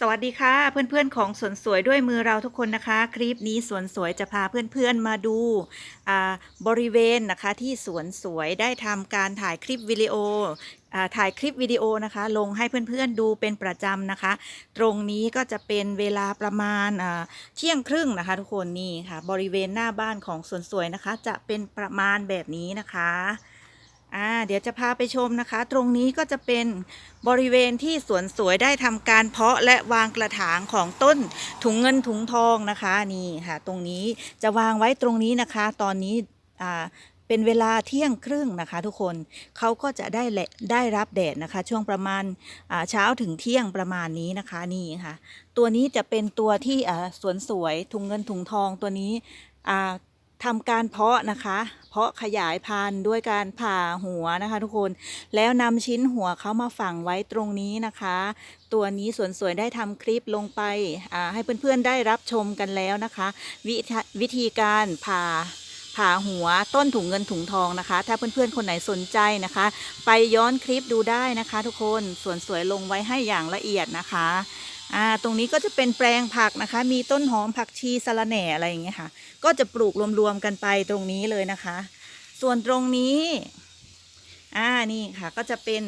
สวัสดีค่ะ เพื่อนๆของสวนสวยด้วยมือเราทุกคนนะคะ คลิปนี้สวนสวยจะพาเพื่อนๆมาดูอ่าบริเวณนะคะที่สวนสวยได้ทำการถ่ายคลิปวิดีโออ่าถ่ายคลิปวิดีโอนะคะ ลงให้เพื่อนๆดูเป็นประจำนะคะ ตรงนี้ก็จะเป็นเวลาประมาณอ่าเที่ยงครึ่งนะคะ ทุกคนนี่ค่ะ บริเวณหน้าบ้านของสวนสวยนะคะ จะเป็นประมาณแบบนี้นะคะ อ่าเดี๋ยวจะพาไปชมนะคะ ตรงนี้ก็จะเป็นบริเวณที่สวนสวยได้ทำการเพาะและวางกระถางของต้นถุงเงินถุงทองนะคะนี่ค่ะ ตรงนี้จะวางไว้ตรงนี้นะคะ ตอนนี้อ่าเป็นเวลาเที่ยงครึ่งนะคะ ทุกคนเขาก็จะได้ได้รับแดดนะคะ ช่วงประมาณอ่าเช้าถึงเที่ยงประมาณนี้นะคะนี่ค่ะ ตัวนี้จะเป็นตัวที่อ่าสวนสวยถุงเงินถุงทองตัวนี้อ่า ทำการเพาะนะคะ เพาะขยายพันธุ์ด้วยการผ่าหัวนะคะทุกคน แล้วนำชิ้นหัวเขามาฝังไว้ตรงนี้นะคะ ตัวนี้สวนสวยได้ทำคลิปลงไปอ่าให้เพื่อนๆได้รับชมกันแล้วนะคะ วิธีวิธีการผ่าผ่าหัวต้นถุงเงินถุงทองนะคะ ถ้าเพื่อนๆคนไหนสนใจนะคะ ไปย้อนคลิปดูได้นะคะ ทุกคนสวนสวยลงไว้ให้อย่างละเอียดนะคะ อ่าตรงนี้ก็จะเป็นแปลงผักนะคะ มีต้นหอมผักชีสะระแหน่อะไรอย่างเงี้ยค่ะ ก็จะปลูกรวมๆกันไปตรงนี้เลยนะคะ ส่วนตรงนี้อ่านี่ค่ะก็จะเป็น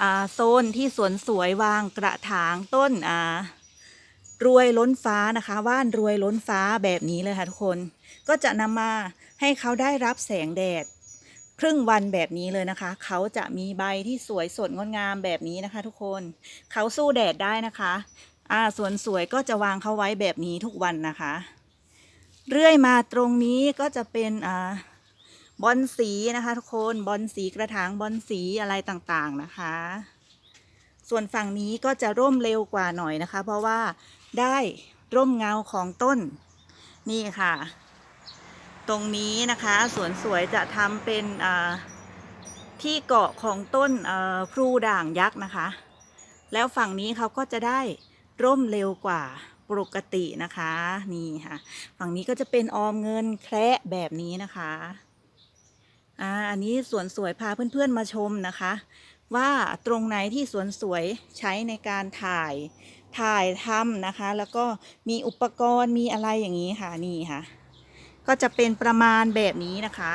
อ่าโซนที่สวนสวยวางกระถางต้นอ่ารวยล้นฟ้านะคะ ว่านรวยล้นฟ้าแบบนี้เลยค่ะทุกคน ก็จะนำมาให้เขาได้รับแสงแดด ครึ่งวันแบบนี้เลยนะคะ เขาจะมีใบที่สวยสดงดงามแบบนี้นะคะ ทุกคนเขาสู้แดดได้นะคะอ่าสวนสวยก็จะวางเขาไว้แบบนี้ทุกวันนะคะ เรื่อยมาตรงนี้ก็จะเป็นอ่าบอลสีนะคะ ทุกคนบอลสีกระถางบอลสีอะไรต่างๆนะคะ ส่วนฝั่งนี้ก็จะร่มเร็วกว่าหน่อยนะคะ เพราะว่าได้ร่มเงาของต้นนี่ค่ะ ตรงนี้นะคะสวนสวยจะทำเป็นที่เกาะของต้นพลูด่างยักษ์นะคะ แล้วฝั่งนี้เขาก็จะได้ร่มเร็วกว่าปกตินะคะนี่ค่ะ ฝั่งนี้ก็จะเป็นออมเงินแคระแบบนี้นะคะอ่าอันนี้สวนสวยพาเพื่อนๆมาชมนะคะ ว่าตรงไหนที่สวนสวยใช้ในการถ่ายถ่ายทำนะคะ แล้วก็มีอุปกรณ์มีอะไรอย่างนี้ค่ะนี่ค่ะ ก็จะเป็นประมาณแบบนี้นะคะ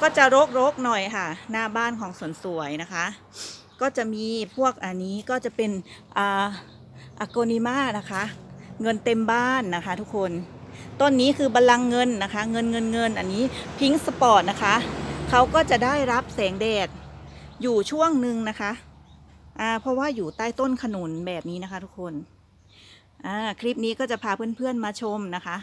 ก็จะรกๆหน่อยค่ะ หน้าบ้านของสวนสวยนะคะ ก็จะมีพวกอันนี้ก็จะเป็นอ่าอโกนิมานะคะ เงินเต็มบ้านนะคะ ทุกคนต้นนี้คือบัลลังเงินนะคะ เงินเงินเงินอันนี้พิงสปอร์ตนะคะเขาก็จะได้รับแสงแดดอยู่ช่วงหนึ่งนะคะอ่าเพราะว่าอยู่ใต้ต้นขนุนแบบนี้นะคะ ทุกคนอ่าคลิปนี้ก็จะพาเพื่อนๆมาชมนะคะ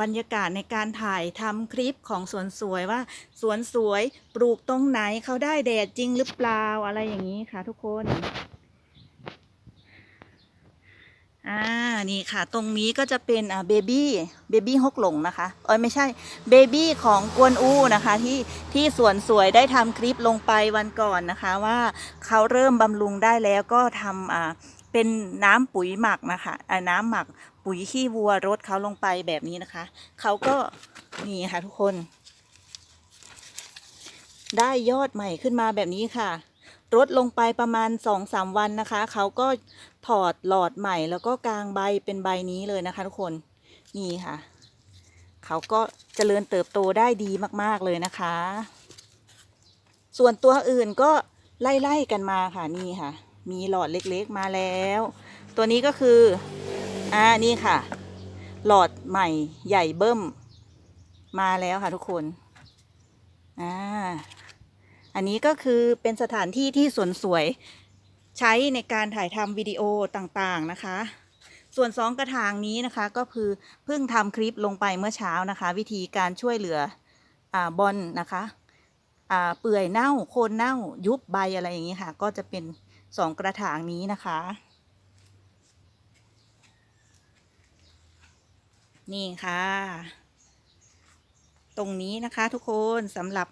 บรรยากาศในการถ่ายทำคลิปของสวนสวยว่า สวนสวยปลูกตรงไหนเขาได้แดดจริงหรือเปล่าอะไรอย่างนี้ค่ะทุกคนอ่านี่ค่ะ ตรงนี้ก็จะเป็นอ่าเบบี้เบบี้ฮกหลงนะคะเอ้ยไม่ใช่เบบี้ของกวนอูนะคะที่ที่สวนสวยได้ทำคลิปลงไปวันก่อนนะคะว่าเขาเริ่มบำรุงได้แล้วก็ทำอ่าเป็นน้ำปุ๋ยหมักนะคะอ่าน้ำหมัก ปุ๋ยขี้วัวรดเขาลงไปแบบนี้นะคะ เขาก็นี่ค่ะทุกคน ได้ยอดใหม่ขึ้นมาแบบนี้ค่ะรดลงไปประมาณสองสามวันนะคะ เขาก็ถอดหลอดใหม่แล้วก็กางใบเป็นใบนี้เลยนะคะ ทุกคนนี่ค่ะ เขาก็เจริญเติบโตได้ดีมากๆเลยนะคะ ส่วนตัวอื่นก็ไล่ๆกันมาค่ะนี่ค่ะ มีหลอดเล็กๆมาแล้ว ตัวนี้ก็คือ อ่านี่ค่ะ หลอดใหม่ใหญ่เบิ้ม มาแล้วค่ะทุกคนอ่าอันนี้ก็คือเป็นสถานที่ที่สวนสวยใช้ในการถ่ายทำวิดีโอต่างๆนะคะ ส่วนสองกระถางนี้นะคะก็คือเพิ่งทำคลิปลงไปเมื่อเช้านะคะ วิธีการช่วยเหลืออ่าบอลนะคะอ่าเปื่อยเน่าโคนเน่ายุบใบอะไรอย่างนี้ค่ะ ก็จะเป็นสองกระถางนี้นะคะ นี่ค่ะ ตรงนี้นะคะทุกคนสำหรับ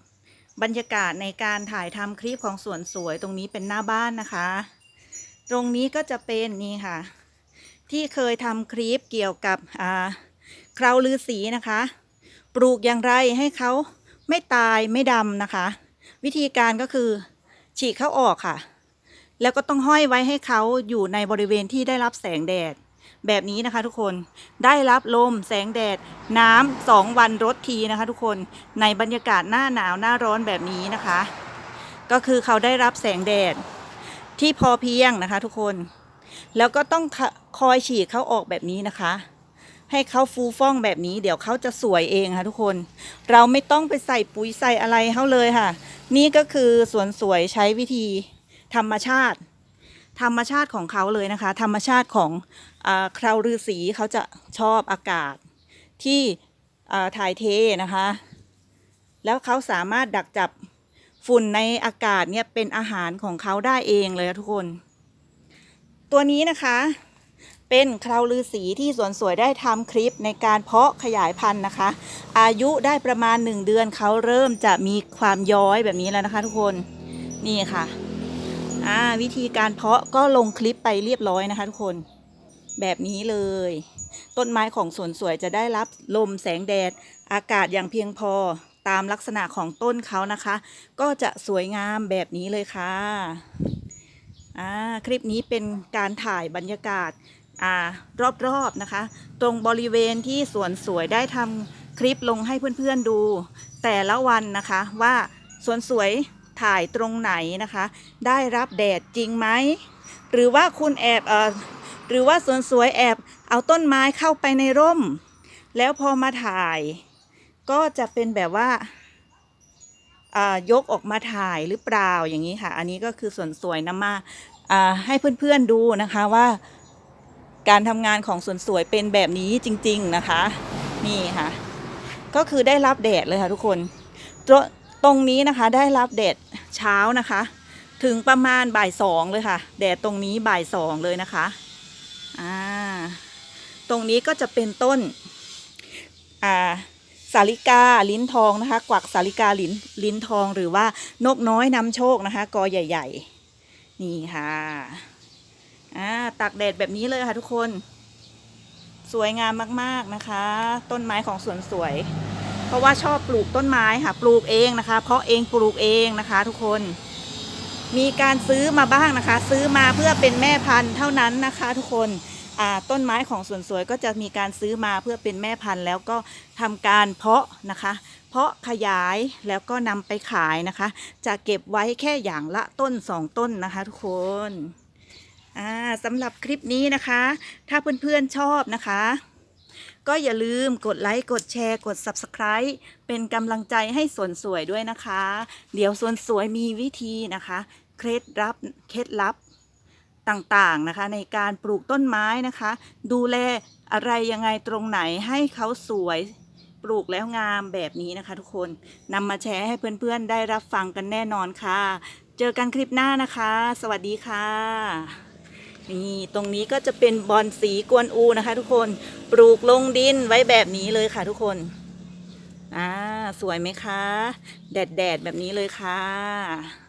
บรรยากาศในการถ่ายทำคลิปของสวนสวยตรงนี้เป็นหน้าบ้านนะคะ ตรงนี้ก็จะเป็นนี่ค่ะ ที่เคยทำคลิปเกี่ยวกับอ่าคราวลือสีนะคะ ปลูกอย่างไรให้เขาไม่ตายไม่ดำนะคะ วิธีการก็คือฉีกเขาออกค่ะ แล้วก็ต้องห้อยไว้ให้เขาอยู่ในบริเวณที่ได้รับแสงแดด แบบนี้นะคะทุกคนได้รับลมแสงแดด น้ำสองวันรดทีนะคะ ทุกคนในบรรยากาศหน้าหนาวหน้าร้อนแบบนี้นะคะ ก็คือเขาได้รับแสงแดดที่พอเพียงนะคะ ทุกคน แล้วก็ต้องคคอยฉีดเขาออกแบบนี้นะคะ ให้เขาฟูฟ่องแบบนี้ เดี๋ยวเขาจะสวยเองค่ะทุกคน เราไม่ต้องไปใส่ปุ๋ยใส่อะไรเขาเลยค่ะ นี่ก็คือสวนสวยใช้วิธีธรรมชาติ ธรรมชาติของเขาเลยนะคะ ธรรมชาติของอคราวฤาษีเขาจะชอบอากาศที่อ่าถ่ายเทนะคะ แล้วเขาสามารถดักจับฝุ่นในอากาศเนี่ยเป็นอาหารของเขาได้เองเลยทุกคน ตัวนี้นะคะเป็นคราวลือสีที่สวนสวยได้ทำคลิปในการเพาะขยายพันธุ์นะคะ อายุได้ประมาณ 1 เดือนเขาเริ่มจะมีความย้อยแบบนี้แล้วนะคะทุกคนนี่ค่ะ อ่าวิธีการเพาะก็ลงคลิปไปเรียบร้อยนะคะทุกคน แบบนี้เลย ต้นไม้ของสวนสวยจะได้รับลมแสงแดด อากาศอย่างเพียงพอตามลักษณะของต้นเขานะคะ ก็จะสวยงามแบบนี้เลยค่ะอ่าคลิปนี้เป็นการถ่ายบรรยากาศอ่ารอบๆนะคะ ตรงบริเวณที่สวนสวยได้ทำคลิปลงให้เพื่อนๆดู แต่ละวันนะคะว่าสวนสวย ถ่ายตรงไหนนะคะ ได้รับแดดจริงไหม หรือว่าคุณแอบเอ่อหรือว่าสวนสวยแอบเอาต้นไม้เข้าไปในร่ม แล้วพอมาถ่าย ก็จะเป็นแบบว่าอ่ายกออกมาถ่ายหรือเปล่าอย่างนี้ค่ะ อันนี้ก็คือส่วนสวยนำมาอ่าให้เพื่อนๆดูนะคะว่าการทำงานของสวนสวยเป็นแบบนี้จริง ๆนะคะ นี่ค่ะ ก็คือได้รับแดดเลยค่ะทุกคน ตรงนี้นะคะได้รับแดด เช้านะคะ ถึงประมาณบ่ายสองเลยค่ะ แดดตรงนี้บ่ายสองเลยนะคะอ่าตรงนี้ก็จะเป็นต้นอ่าสาลิกาลิ้นทองนะคะ กวักสาลิกาลิ้นลิ้นทองหรือว่านกน้อยนำโชคนะคะ กอใหญ่ ๆ นี่ค่ะอ่าตากแดดแบบนี้เลยค่ะทุกคน สวยงามมากๆนะคะ ต้นไม้ของสวนสวย เพราะว่าชอบปลูกต้นไม้ค่ะ ปลูกเองนะคะ เพาะเองปลูกเองนะคะ ทุกคน มีการซื้อมาบ้างนะคะ ซื้อมาเพื่อเป็นแม่พันธุ์เท่านั้นนะคะ ทุกคนต้นไม้ของสวนสวยก็จะมีการซื้อมาเพื่อเป็นแม่พันธุ์ แล้วก็ทำการเพาะนะคะ เพาะขยายแล้วก็นำไปขายนะคะ จะเก็บไว้แค่อย่างละต้นสองต้นนะคะ ทุกคนอ่าสำหรับคลิปนี้นะคะ ถ้าเพื่อนๆชอบนะคะ ก็อย่าลืมกดไลค์กดแชร์กด Subscribe เป็นกำลังใจให้สวนสวยด้วยนะคะ เดี๋ยวสวนสวยมีวิธีนะคะ เคล็ดลับเคล็ดลับต่างๆนะคะ ในการปลูกต้นไม้นะคะ ดูแลอะไรยังไงตรงไหนให้เขาสวยปลูกแล้วงามแบบนี้นะคะ ทุกคนนำมาแชร์ให้เพื่อนๆได้รับฟังกันแน่นอนค่ะ เจอกันคลิปหน้านะคะ สวัสดีค่ะ นี่ตรงนี้ก็จะเป็นบอนสีกวนอูนะคะ ทุกคนปลูกลงดินไว้แบบนี้เลยค่ะ ทุกคนอ่าสวยไหมคะ แดดแดดแบบนี้เลยค่ะ